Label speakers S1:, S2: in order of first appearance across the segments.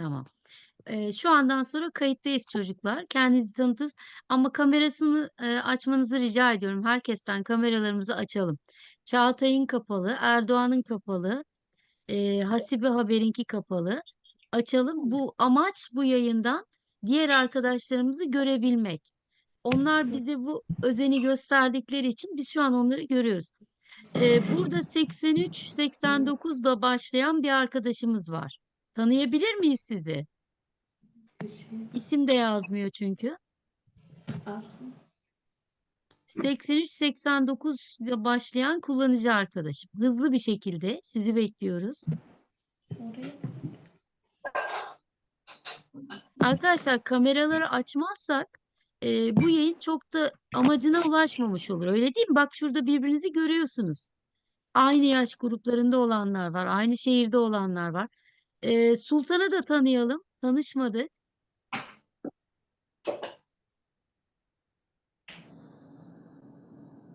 S1: Tamam. Eee, şu andan sonra kayıttayız çocuklar. Kendinizi tanıtın ama kamerasını, eee, açmanızı rica ediyorum. Herkesten kameralarımızı açalım. Çağatay'ın kapalı, Erdoğan'ın kapalı, eee, Hasibe Haber'inki kapalı. Açalım. Bu amaç bu yayından diğer arkadaşlarımızı görebilmek. Onlar bize bu özeni gösterdikleri için biz şu an onları görüyoruz. Eee, burada 83-89'la başlayan bir arkadaşımız var. Tanıyabilir miyiz sizi? İsim de yazmıyor çünkü. 83-89 ile başlayan kullanıcı arkadaşım. Hızlı bir şekilde sizi bekliyoruz. Arkadaşlar kameraları açmazsak e, bu yayın çok da amacına ulaşmamış olur. Öyle değil mi? Bak şurada birbirinizi görüyorsunuz. Aynı yaş gruplarında olanlar var. Aynı şehirde olanlar var. E, Sultan'ı da tanıyalım. Tanışmadık.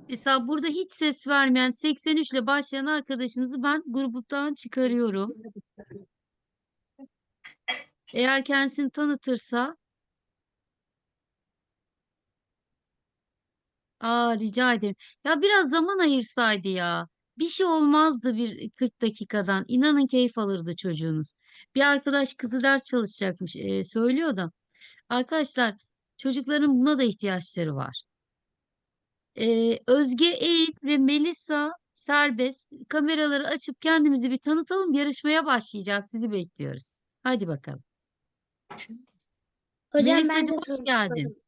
S1: Mesela burada hiç ses vermeyen 83 ile başlayan arkadaşımızı ben gruptan çıkarıyorum. Eğer kendisini tanıtırsa Aa rica ederim. Ya biraz zaman ayırsaydı ya. Bir şey olmazdı bir 40 dakikadan. İnanın keyif alırdı çocuğunuz. Bir arkadaş kızı ders çalışacakmış. e, söylüyor da. Arkadaşlar çocukların buna da ihtiyaçları var. Ee, Özge Eğit ve Melisa Serbest kameraları açıp kendimizi bir tanıtalım. Yarışmaya başlayacağız. Sizi bekliyoruz. Hadi bakalım.
S2: Hocam ben
S1: Melisa'cığım
S2: de
S1: hoş geldin.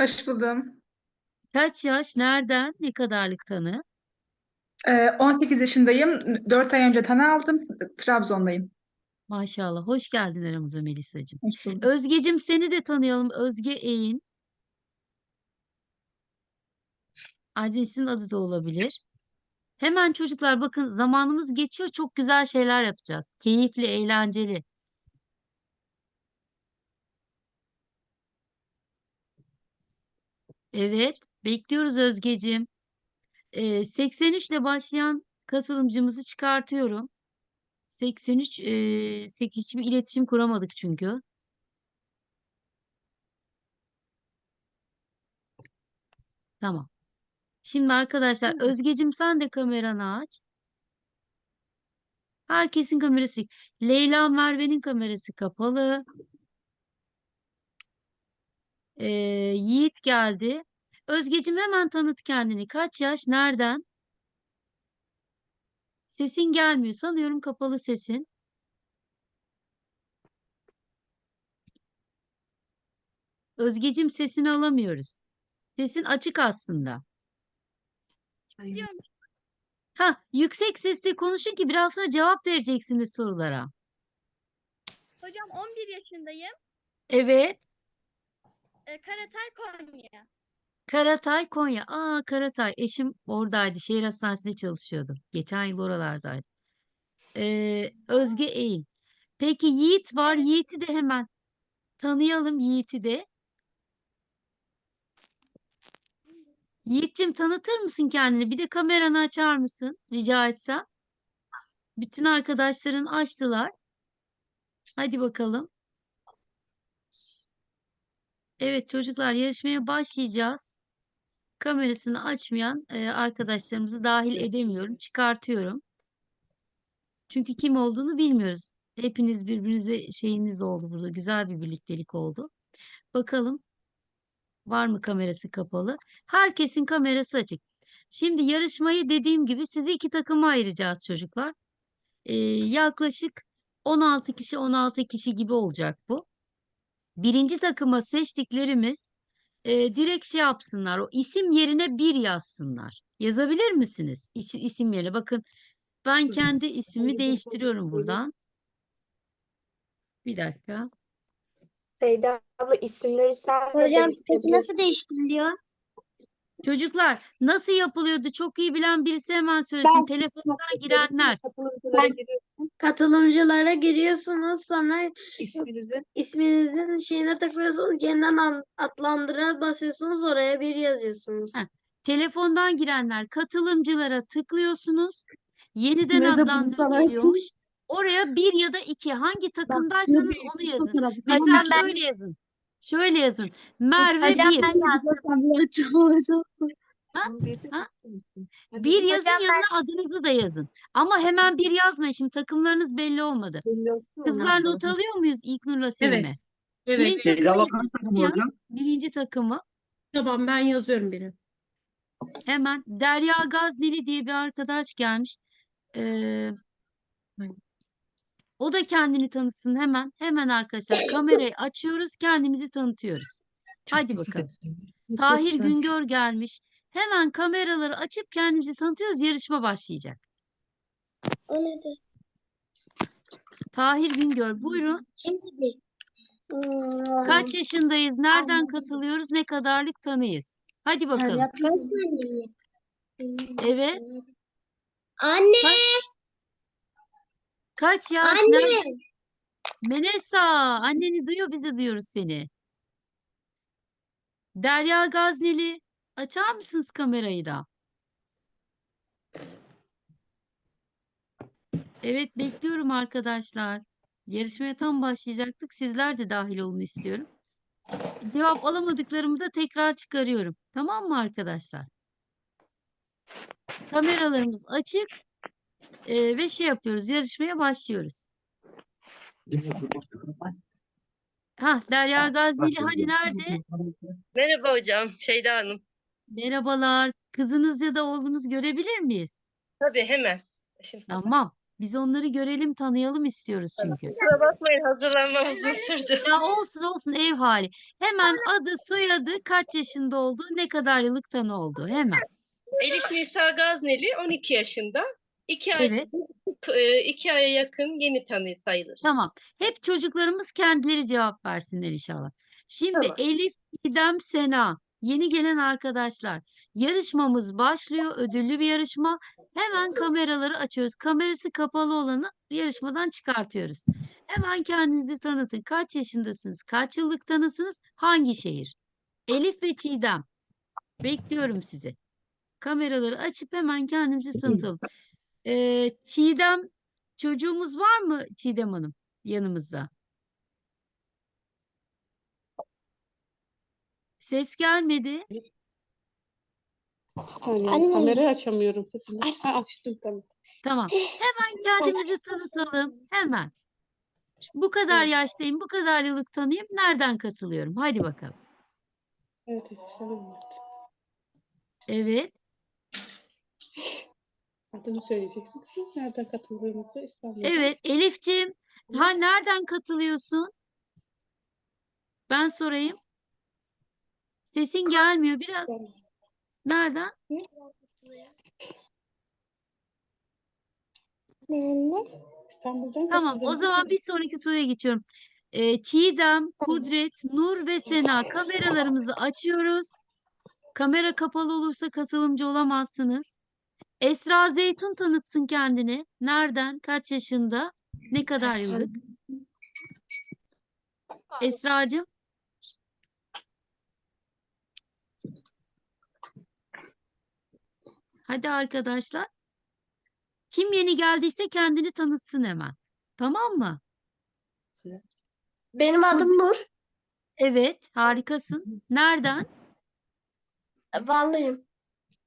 S3: Hoş buldum.
S1: Kaç yaş, nereden, ne kadarlık tanı?
S3: Ee, 18 yaşındayım. 4 ay önce tanı aldım. Trabzon'dayım.
S1: Maşallah. Hoş geldin aramıza Melisa'cığım.
S3: Hoş buldum.
S1: Özgecim seni de tanıyalım. Özge Eğin. Adresin adı da olabilir. Hemen çocuklar bakın zamanımız geçiyor. Çok güzel şeyler yapacağız. Keyifli, eğlenceli. Evet, bekliyoruz Özgecim. Ee, 83 ile başlayan katılımcımızı çıkartıyorum. 83, e, sek- hiçbir iletişim kuramadık çünkü. Tamam. Şimdi arkadaşlar Özgecim sen de kameranı aç. Herkesin kamerası. Leyla Merve'nin kamerası kapalı. Ee, Yiğit geldi. Özgecim hemen tanıt kendini. Kaç yaş? Nereden? Sesin gelmiyor. Sanıyorum kapalı sesin. Özgecim sesini alamıyoruz. Sesin açık aslında. Ha, yüksek sesle konuşun ki biraz sonra cevap vereceksiniz sorulara.
S2: Hocam 11 yaşındayım.
S1: Evet.
S2: Ee, Karatay Konya.
S1: Karatay Konya. Aa Karatay. Eşim oradaydı. Şehir hastanesinde çalışıyordu. Geçen yıl oralardaydı. Ee, Özge Eğil. Peki Yiğit var. Yiğit'i de hemen tanıyalım Yiğit'i de. Yiğit'cim tanıtır mısın kendini? Bir de kameranı açar mısın? Rica etsem. Bütün arkadaşların açtılar. Hadi bakalım. Evet çocuklar yarışmaya başlayacağız. Kamerasını açmayan e, arkadaşlarımızı dahil edemiyorum. Çıkartıyorum. Çünkü kim olduğunu bilmiyoruz. Hepiniz birbirinize şeyiniz oldu burada. Güzel bir birliktelik oldu. Bakalım var mı kamerası kapalı? Herkesin kamerası açık. Şimdi yarışmayı dediğim gibi sizi iki takıma ayıracağız çocuklar. Ee, yaklaşık 16 kişi 16 kişi gibi olacak bu. Birinci takıma seçtiklerimiz e, direkt şey yapsınlar. O isim yerine bir yazsınlar. Yazabilir misiniz? İs- isim yerine. Bakın ben kendi ismimi değiştiriyorum buradan. Bir dakika.
S4: Seyda abla isimleri sen de
S2: Hocam peki
S4: değiştirebilirsin.
S2: nasıl değiştiriliyor?
S1: Çocuklar nasıl yapılıyordu? Çok iyi bilen birisi hemen söylesin. Telefondan girenler.
S4: Giriyorsun.
S5: Katılımcılara giriyorsunuz sonra
S4: İsminizi.
S5: isminizin şeyine tıklıyorsunuz yeniden an- adlandıra basıyorsunuz oraya bir yazıyorsunuz.
S1: Heh. Telefondan girenler katılımcılara tıklıyorsunuz. Yeniden
S4: Meze bunu
S1: adlandır
S4: sana
S1: geliyormuş. Oraya bir ya da iki hangi takımdaysanız onu yazın. Mesela
S2: ben-
S1: şöyle yazın. Şöyle yazın. Merve
S2: Hocam
S1: bir.
S5: Açık olacaksın.
S1: Bir yazın
S2: Hocam ben-
S1: yanına adınızı da yazın. Ama hemen bir yazmayın. Şimdi takımlarınız belli olmadı. Kızlar not alıyor muyuz İlknur'la Selime?
S6: Evet. Evet.
S1: Birinci
S7: Şeyda
S1: takımı
S7: takım
S1: yaz.
S7: hocam?
S1: Birinci takımı.
S6: Tamam ben yazıyorum biri.
S1: Hemen Derya Gazneli diye bir arkadaş gelmiş. Ee, o da kendini tanıtsın hemen. Hemen arkadaşlar kamerayı açıyoruz, kendimizi tanıtıyoruz. Hadi bakalım. Tahir Güngör gelmiş. Hemen kameraları açıp kendimizi tanıtıyoruz. Yarışma başlayacak.
S5: O nedir?
S1: Tahir Güngör buyurun.
S5: Hmm.
S1: Kaç yaşındayız? Nereden katılıyoruz? Ne kadarlık tanıyız? Hadi bakalım.
S5: Kaç?
S1: Evet.
S5: Anne,
S1: Kaç yaş?
S5: anne.
S1: Nerede? Menesa, anneni duyuyor, biz de duyuyoruz seni. Derya Gazneli, açar mısınız kamerayı da? Evet, bekliyorum arkadaşlar. Yarışmaya tam başlayacaktık. Sizler de dahil olun istiyorum. Cevap alamadıklarımı da tekrar çıkarıyorum. Tamam mı arkadaşlar? Kameralarımız açık eee, ve şey yapıyoruz. Yarışmaya başlıyoruz. Ha, Derya Gazneli hani nerede?
S8: Merhaba hocam, Şeyda Hanım.
S1: Merhabalar. Kızınız ya da oğlunuz görebilir miyiz?
S8: Tabii hemen. Şimdi
S1: Tamam. Biz onları görelim, tanıyalım istiyoruz çünkü.
S8: kusura bakmayın hazırlanmam uzun sürdü.
S1: Ya olsun olsun ev hali. Hemen adı, soyadı, kaç yaşında olduğu, ne kadar yıllık tanı olduğu. Hemen.
S8: Elif Nisa Gazneli 12 yaşında. 2 ay,
S1: Evet.
S8: e, iki aya yakın yeni tanı sayılır.
S1: Tamam. Hep çocuklarımız kendileri cevap versinler inşallah. Şimdi
S8: Tamam.
S1: Elif, İdem, Sena, yeni gelen arkadaşlar. Yarışmamız başlıyor. Ödüllü bir yarışma. Hemen kameraları açıyoruz. Kamerası kapalı olanı yarışmadan çıkartıyoruz. Hemen kendinizi tanıtın. Kaç yaşındasınız? Kaç yıllık tanısınız? Hangi şehir? Elif ve Çiğdem. Bekliyorum sizi. Kameraları açıp hemen kendimizi tanıtalım. Ee, Çiğdem, çocuğumuz var mı Çiğdem Hanım yanımızda? Ses gelmedi.
S6: Saniye,
S5: Anne.
S6: kamerayı açamıyorum kızım. Ha, açtım tamam.
S1: Tamam. Hemen kendimizi tanıtalım. Hemen. Bu kadar yaştayım, bu kadar yıllık tanıyım. Nereden katılıyorum? Hadi bakalım.
S6: Evet evet tamam artık.
S1: Evet.
S6: Adını söyleyeceksin. Nereden katıldığımızı İstanbul'da.
S1: Evet. Elifciğim, ha nereden katılıyorsun? Ben sorayım. Sesin gelmiyor biraz. Nereden?
S6: İstanbul'dan
S1: Tamam, o zaman bir sonraki soruya geçiyorum. Ee, Çiğdem, Kudret, Nur ve Sena kameralarımızı açıyoruz. Kamera kapalı olursa katılımcı olamazsınız. Esra Zeytun tanıtsın kendini. Nereden, kaç yaşında, ne kadar yıllık? Esracığım. Hadi arkadaşlar. Kim yeni geldiyse kendini tanıtsın hemen. Tamam mı?
S5: Benim adım Nur.
S1: Evet, harikasın. Nereden?
S5: Vanlıyım.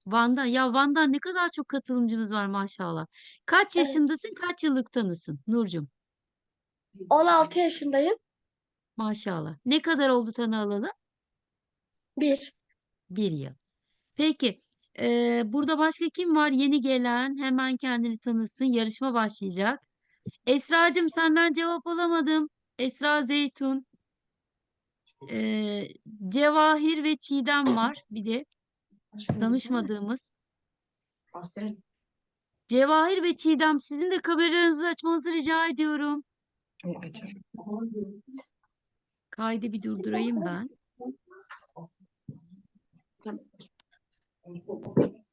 S1: Van'dan. Ya Van'dan ne kadar çok katılımcımız var maşallah. Kaç
S5: Evet.
S1: yaşındasın, kaç yıllık tanısın Nurcum?
S5: 16 yaşındayım.
S1: Maşallah. Ne kadar oldu tanı alalı?
S5: Bir.
S1: Bir yıl. Peki, eee, burada başka kim var? Yeni gelen, hemen kendini tanısın. Yarışma başlayacak. Esracığım senden cevap alamadım. Esra Zeytun. Eee, Cevahir ve Çiğdem var. Bir de tanışmadığımız. Cevahir ve Çiğdem sizin de kameranızı açmanızı rica ediyorum. Kaydı bir durdurayım ben. Gracias.